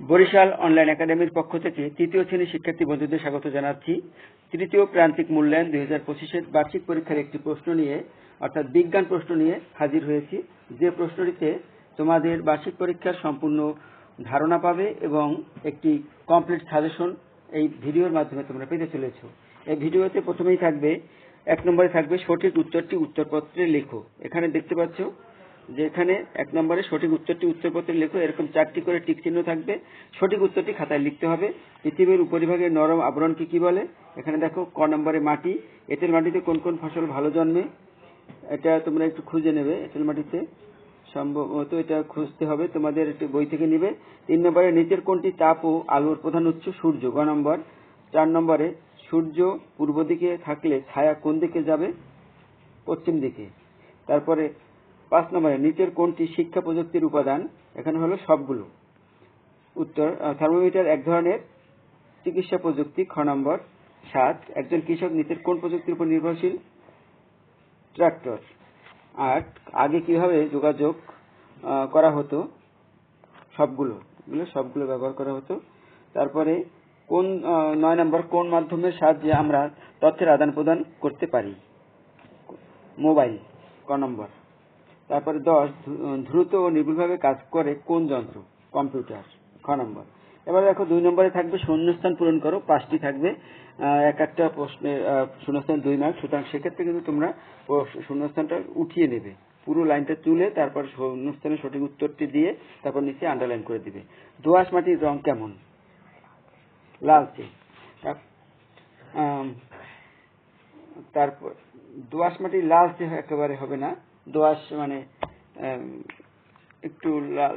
Barishal online একাডেমির পক্ষ থেকে তৃতীয় শ্রেণির শিক্ষার্থী বন্ধুদের স্বাগত জানাচ্ছি। তৃতীয় প্রান্তিক মূল্যায়ন দুই হাজার পঁচিশের বার্ষিক পরীক্ষার একটি প্রশ্ন নিয়ে, অর্থাৎ বিজ্ঞান প্রশ্ন নিয়ে হাজির হয়েছি। যে প্রশ্নটিতে তোমাদের বার্ষিক পরীক্ষার সম্পূর্ণ ধারণা পাবে এবং একটি কমপ্লিট সাজেশন এই ভিডিওর মাধ্যমে তোমরা পেতে চলেছ। এই ভিডিওতে প্রথমেই থাকবে, এক নম্বরে থাকবে সঠিক উত্তরটি উত্তরপত্রে লেখো। এখানে দেখতে পাচ্ছ যে এখানে এক নম্বরে সঠিক উত্তরটি উত্তরপত্রে লেখো, এরকম চারটি করে টিক চিহ্ন থাকবে। সঠিক উত্তরটি খাতায় লিখতে হবে। পৃথিবীর উপরিভাগের নরম আবরণকে কি বলে? এখানে দেখো, ক নম্বরে মাটি। এঁটেল মাটিতে কোন কোন ফসল ভালো জন্মে? এটা তোমরা একটু খুঁজে নেবে। এঁটেল মাটিতে সম্ভবত এটা খুঁজতে হবে, তোমাদের একটু বই থেকে নিবে। তিন নম্বরে, নিচের কোনটি তাপ ও আলোর প্রধান উৎস? সূর্য। গ নম্বর। চার নম্বরে, সূর্য পূর্ব দিকে থাকলে ছায়া কোন দিকে যাবে? পশ্চিম দিকে। তারপরে পাঁচ নম্বরে, নিচের কোনটি শিক্ষা প্রযুক্তির উপাদান? এখানে হলো সবগুলো। উত্তর থার্মোমিটার এক ধরনের, চিকিৎসা প্রযুক্তি, খ নম্বর, সাত, একজন কৃষক নিচের কোন প্রযুক্তির উপর নির্ভরশীল? ট্রাক্টর। আট, আগে কীভাবে যোগাযোগ করা হতো? সবগুলো সবগুলো ব্যবহার করা হতো। তারপরে, কোন নয় নম্বর, কোন মাধ্যমের সাহায্যে আমরা তথ্যের আদান প্রদান করতে পারি? মোবাইল, ক নম্বর। তারপরে দশ দ্রুত ও নির্ভুলভাবে কাজ করে কোন যন্ত্র? কম্পিউটার, খ নম্বর। এবার দেখো দুই নম্বরে থাকবে শূন্যস্থান পূরণ করো, পাঁচটি থাকবে। এক একটা প্রশ্নের শূন্যস্থান দুই মার্ক সুতরাং সেক্ষেত্রে কিন্তু তোমরা শূন্যস্থানটা উঠিয়ে নেবে। পুরো লাইনটা তুলে তারপর শূন্যস্থানের সঠিক উত্তরটি দিয়ে তারপর নিচে আন্ডারলাইন করে দিবে। দোআঁশ মাটির রং কেমন? লালচে তারপর, দোআঁশ মাটি লালচে একেবারে হবে না। দোআঁশ মানে একটু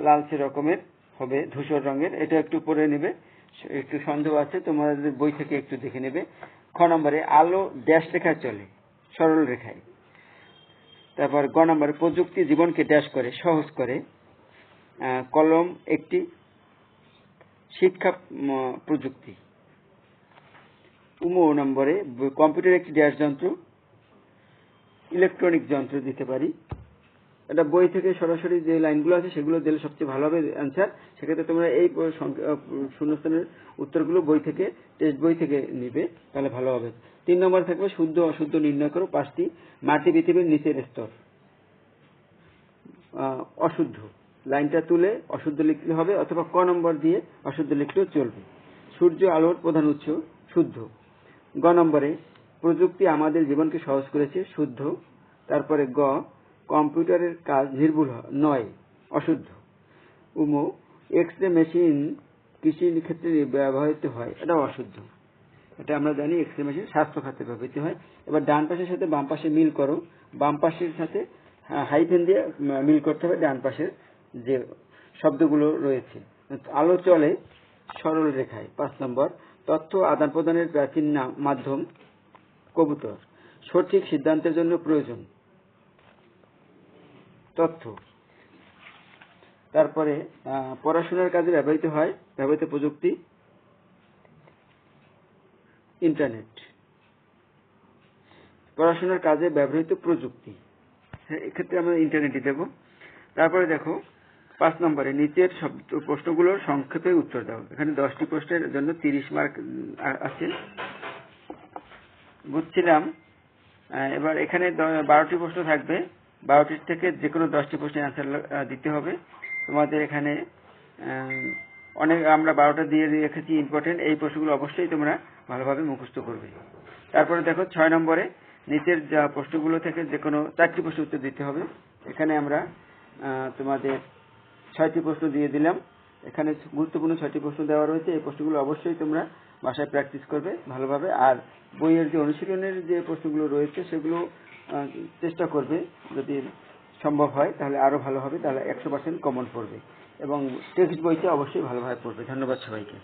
লালচে রকমের হবে, ধূসর রঙের। এটা একটু পরে নেবে। একটু সন্দেহ আছে তোমাদের বই থেকে একটু দেখে নেবে। খ নম্বরে, আলো ড্যাশ রেখায় চলে, সরল রেখায়। তারপর গ নম্বরে, প্রযুক্তি জীবনকে ড্যাশ করে, সহজ করে। কলম একটি শিক্ষা প্রযুক্তি। উমো নম্বরে কম্পিউটার একটি ড্যাশ যন্ত্র। ইলেকট্রনিক যন্ত্র দিতে পারি। এটা বই থেকে সরাসরি যে লাইনগুলো আছে, সেগুলো দিলে সবচেয়ে ভালো হবে অ্যান্সার সেক্ষেত্রে তোমরা এই শূন্যস্থানের উত্তরগুলো বই থেকে টেস্ট বই থেকে নিবে, তাহলে ভালো হবে। তিন নম্বর থাকবে শুদ্ধ অশুদ্ধ নির্ণয় করো, পাঁচটি। মাটি পৃথিবীর নিচের স্তর। অশুদ্ধ। লাইনটা তুলে অশুদ্ধ লিখতে হবে, অথবা ক নম্বর দিয়ে অশুদ্ধ লিখলেও চলবে। সূর্য, আলোর প্রধান উৎস, শুদ্ধ। গ নম্বরে প্রযুক্তি আমাদের জীবনকে সহজ করেছে, শুদ্ধ। তারপরে গ, কম্পিউটারের কাজ নির্ভুল নয়, অশুদ্ধ। উমো এক্স রে মেশিন কৃষির ক্ষেত্রে ব্যবহৃত হয় এটা অশুদ্ধ। এটা আমরা জানি এক্স রে মেশিন স্বাস্থ্য খাতে ব্যবহৃত হয়। এবার ডান পাশের সাথে বাম পাশে মিল করো। বাম পাশের সাথে হাইফেন দিয়ে মিল করতে হবে ডান পাশের যে শব্দগুলো রয়েছে। আলো চলে সরল রেখায়, পাঁচ নম্বর। তথ্য আদান প্রদানের প্রাচীন মাধ্যম। কবুতর। সঠিক সিদ্ধান্তের জন্য প্রয়োজন। তথ্য। তারপরে পড়াশোনার কাজে ব্যবহৃত হয়, ব্যবহৃত প্রযুক্তি। ইন্টারনেট। পড়াশোনার কাজে ব্যবহৃত প্রযুক্তি। এক্ষেত্রে আমরা ইন্টারনেটই দেব তারপরে দেখো, পাঁচ নম্বরে, নিচের সব প্রশ্নগুলোর সংক্ষেপে উত্তর দাও। এখানে দশটি প্রশ্নের জন্য তিরিশ মার্ক আছে। বুঝছিলাম এবার এখানে বারোটি প্রশ্ন থাকবে। বারোটির থেকে যে কোনো দশটি প্রশ্নের অ্যান্সার দিতে হবে। তোমাদের এখানে অনেক আমরা বারোটা দিয়ে রেখেছি ইম্পর্টেন্ট এই প্রশ্নগুলো অবশ্যই তোমরা ভালোভাবে মুখস্থ করবে। তারপরে দেখো, ছয় নম্বরে নিচের যা প্রশ্নগুলো থেকে যে কোনো চারটি প্রশ্ন উত্তর দিতে হবে। এখানে আমরা তোমাদের ছয়টি প্রশ্ন দিয়ে দিলাম। এখানে গুরুত্বপূর্ণ ছয়টি প্রশ্ন দেওয়া রয়েছে। এই প্রশ্নগুলো অবশ্যই তোমরা বাসায় প্র্যাকটিস করবে ভালোভাবে। আর বইয়ের যে অনুশীলনের যে প্রশ্নগুলো রয়েছে, সেগুলো চেষ্টা করবে যদি সম্ভব হয়, তাহলে আরও ভালো হবে, তাহলে একশো পার্সেন্ট কমন পড়বে এবং টেক্সট বইতে অবশ্যই ভালোভাবে পড়বে। ধন্যবাদ সবাইকে।